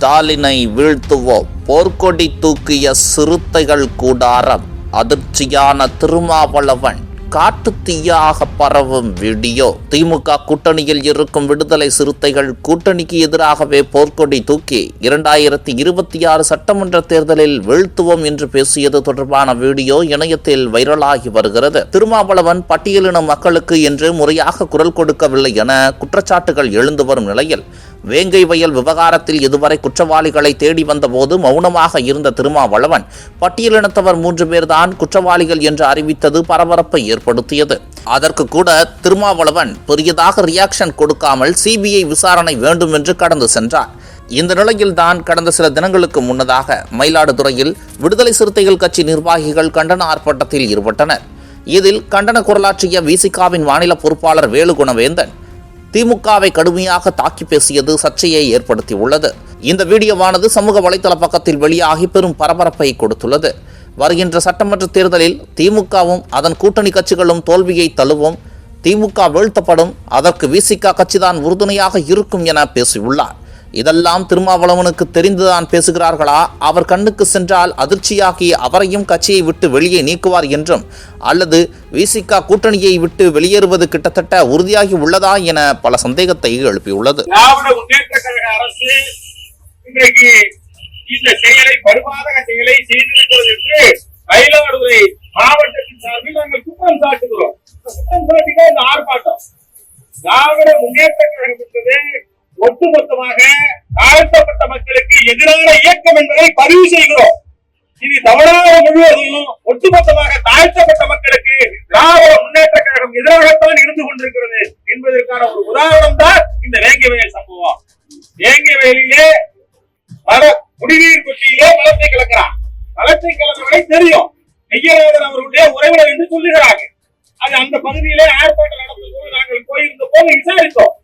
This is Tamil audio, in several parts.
ஸ்டாலினை வீழ்த்துவோம் போர்க்கொடி தூக்கிய சிறுத்தைகள் கூடாரம். அதிர்ச்சியான திருமாவளவன். காட்டு தீயாக பரவும் வீடியோ. திமுக கூட்டணியில் இருக்கும் விடுதலை சிறுத்தைகள் கூட்டணிக்கு எதிராகவே போர்க்கொடி தூக்கி இரண்டாயிரத்தி இருபத்தி ஆறு சட்டமன்ற தேர்தலில் வீழ்த்துவோம் என்று பேசியது தொடர்பான வீடியோ இணையத்தில் வைரலாகி வருகிறது. திருமாவளவன் பட்டியலின மக்களுக்கு என்று முறையாக குரல் கொடுக்கவில்லை என குற்றச்சாட்டுகள் எழுந்து வரும் நிலையில் வேங்கை வயல் விவகாரத்தில் இதுவரை குற்றவாளிகளை தேடி வந்தபோது மௌனமாக இருந்த திருமாவளவன் பட்டியலினத்தவர் மூன்று பேர்தான் குற்றவாளிகள் என்று அறிவித்தது பரபரப்பை ஏற்படுத்தியது. அதற்கு கூட திருமாவளவன் பெரியதாக ரியாக்ஷன் கொடுக்காமல் சிபிஐ விசாரணை வேண்டும் என்று கடந்து சென்றார். இந்த நிலையில் தான் கடந்த சில தினங்களுக்கு முன்னதாக மயிலாடுதுறையில் விடுதலை சிறுத்தைகள் கட்சி நிர்வாகிகள் கண்டன ஆர்ப்பாட்டத்தில் ஈடுபட்டனர். இதில் கண்டன குரலாற்றிய விசிகாவின் மாநில பொறுப்பாளர் வேலுகுணவேந்தன் திமுகவை கடுமையாக தாக்கி பேசியது சர்ச்சையை ஏற்படுத்தியுள்ளது. இந்த வீடியோவானது சமூக வலைதள பக்கத்தில் வெளியாகி பெரும் பரபரப்பை கொடுத்துள்ளது. வருகின்ற சட்டமன்ற தேர்தலில் திமுகவும் அதன் கூட்டணி கட்சிகளும் தோல்வியை தழுவும் திமுக வீழ்த்தப்படும் அதற்கு விசிக கட்சிதான் உறுதுணையாக இருக்கும் என பேசியுள்ளார். இதெல்லாம் திருமாவளவனுக்கு தெரிந்துதான் பேசுகிறார்களா? அவர் கண்ணுக்கு சென்றால் அதிர்ச்சியாகி அவரையும் கட்சியை விட்டு வெளியே நீக்குவார் என்றும் அல்லது விசிகா கூட்டணியை விட்டு வெளியேறுவது கிட்டத்தட்ட உறுதியாகி உள்ளதா என பல சந்தேகத்தை எழுப்பியுள்ளது. இந்த செயலை பருமாதக செயலை செய்திருக்கிறது என்று மயிலாடுதுறை மாவட்டத்தின் சார்பில் நாங்கள் குற்றம் சாட்டுகிறோம். குற்றம் சாட்டிதான் இந்த ஆர்ப்பாட்டம். திராவிட முன்னேற்ற கழகம் என்பது ஒட்டுமொத்தமாக தாழ்த்தப்பட்ட மக்களுக்கு எதிரான இயக்கம் என்பதை பதிவு செய்கிறோம். இது தமிழ்நாடு முழுவதும் ஒட்டுமொத்தமாக தாழ்த்தப்பட்ட மக்களுக்கு திராவிட முன்னேற்ற கழகம் எதிராகத்தான் இருந்து கொண்டிருக்கிறது என்பதற்கான ஒரு உதாரணம் தான் இந்த வேங்கை வயல் சம்பவம். வேங்கை வயலிலே மர குடிநீர் தொட்டியிலே மலத்தை கலக்கிறான். மலத்தை கலந்தவரை தெரியும். மெய்யநாதன் அவர்களுடைய உறவினர் என்று சொல்லுகிறார்கள். அது அந்த பகுதியிலே ஆர்ப்பாட்டம் நடந்த போது நாங்கள் போயிருந்த போது விசாரித்தோம்.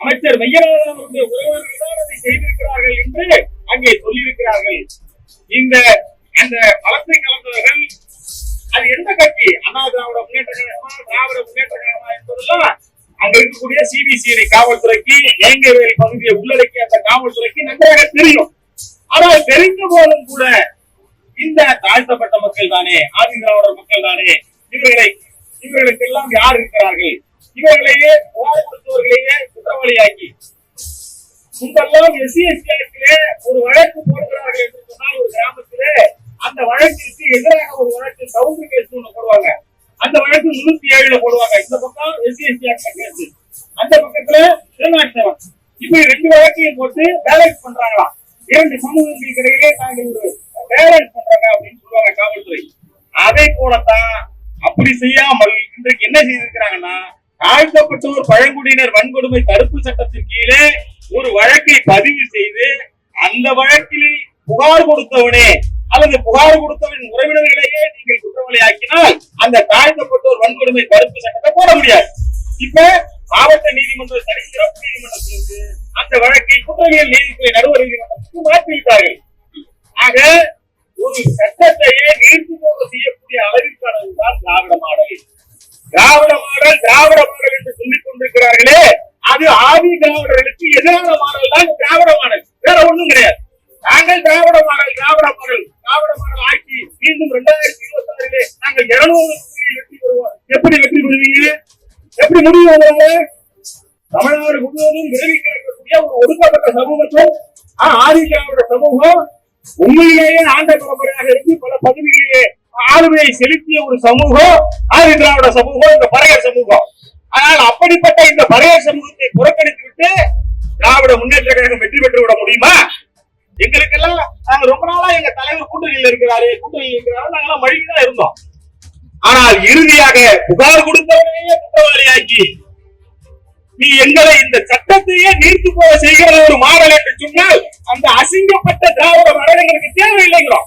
அமைச்சர் மெய்யநாதன் உறவினர்கள் தான் அதை செய்திருக்கிறார்கள் என்று அங்கே சொல்லியிருக்கிறார்கள். இந்த அந்த மலத்தை கலந்தவர்கள் அது எந்த கட்சி? அண்ணா திராவிட முன்னேற்ற கழகமா திராவிட முன்னேற்ற கழகமா என்பதெல்லாம் அங்க இருக்கக்கூடிய சிபிசிஐடி காவல்துறைக்கு ஏங்கவேல் பகுதியை உள்ளடக்கிய அந்த காவல்துறைக்கு நன்றாக தெரியும். ஆனால் தெரிந்த போதும் கூட இந்த தாழ்த்தப்பட்ட மக்கள் தானே ஆதி திராவிடர் மக்கள் தானே இவர்களை இவர்களுக்கெல்லாம் யார் இருக்கிறார்கள்? இவர்களையே புகார் கொடுத்தவர்களையே குற்றவாளியாக்கி. முன்பெல்லாம் எஸ்சி எஸ்டி ஒரு வழக்கு போடுகிறார்கள் என்று சொன்னால் ஒரு கிராமத்திலே அந்த வழக்கிற்கு எதிராக ஒரு வழக்கு சவுண்டு கேஸ் ஒண்ணு போடுவாங்க. அந்த வழக்கு முன்னூத்தி ஏழுல போடுவாங்க. இந்த பக்கம் எஸ்சி எஸ்டி கேஸ். அந்த பக்கத்துல திருநாட்சவன் இப்படி ரெண்டு வழக்கையும் போட்டு பேலன்ஸ் பண்றாங்களாம். இரண்டு சமூகங்களுக்கு இடையிலே நாங்கள் ஒரு பேலன்ஸ் பண்றாங்க அப்படின்னு சொல்லுவாங்க காவல்துறை. அதை போலத்தான் அப்படி செய்யாமல் இன்றைக்கு என்ன செய்திருக்கிறாங்கன்னா தாழ்த்தப்பட்டோர் பழங்குடியினர் வன்கொடுமை தடுப்பு சட்டத்தின் கீழே ஒரு வழக்கை பதிவு செய்து அந்த வழக்கில் புகார் கொடுத்தவனே அல்லது புகார் கொடுத்தவன் உறவினர்களையே நீங்கள் குற்றவாளி ஆக்கினால் அந்த தாழ்த்தப்பட்டோர் வன்கொடுமை தடுப்பு சட்டத்தை போட முடியாது. இப்ப மாவட்ட நீதிமன்ற தனி சிறப்பு நீதிமன்றத்திலிருந்து அந்த வழக்கை குற்றவியல் நீதித்துறை நடுவர் நீதிமன்றத்துக்கு மாற்றிவிட்டார்கள் ஆக ஒரு சட்டத்தையே நீர்த்து போக செய்யக்கூடிய அளவிற்கானதுதான் Dravida model. Dravida model Dravida model என்று சொல்லிக் கொண்டிருக்கிறார்களே அது ஆதி திராவிடர்களுக்கு எதிரான மாடல் தான் திராவிட மாடல். வேற ஒண்ணும் கிடையாது. நாங்கள் Dravida model Dravida model Dravida model ஆட்சி மீண்டும் இரண்டாயிரத்தி இருபத்தி ஆறிலே நாங்கள் இருநூறு வெற்றி பெறுவோம். எப்படி வெற்றி பெறுவீங்க? எப்படி முடியும் உங்களால தமிழ்நாடு முழுவதும் விரவி கிடக்கக்கூடிய ஒரு ஒடுக்கப்பட்ட சமூகத்தும் ஆதி திராவிட சமூகம் உண்மையிலேயே ஆண்ட பரம்பரையாக இருந்து பல பகுதிகளிலே ஆளுமையை செலுத்திய ஒரு சமூகம் ஆதி திராவிட சமூகம் இந்த பறையர் சமூகம். ஆனால் அப்படிப்பட்ட இந்த பறையர் சமூகத்தை புறக்கணித்து விட்டு திராவிட முன்னேற்ற கழகம் வெற்றி பெற்று விட முடியுமா? எங்களுக்கெல்லாம் நாங்க ரொம்ப நாளா எங்க தலைவர் கூட்டணியில் இருக்கிறாரு கூட்டணியில் இருக்கிறாரு நாங்கெல்லாம் மழுங்கிதான் இருந்தோம். ஆனால் இறுதியாக புகார் கொடுத்தவரையே குற்றவாளியாக்கி நீ எங்களை இந்த சட்டத்தையே நீர்த்து போக செய்கிற ஒரு மாடல் என்று சொன்னால் அந்த அசிங்கப்பட்ட திராவிட மரணங்களுக்கு எங்களுக்கு தேவையில்லைங்கிறோம்.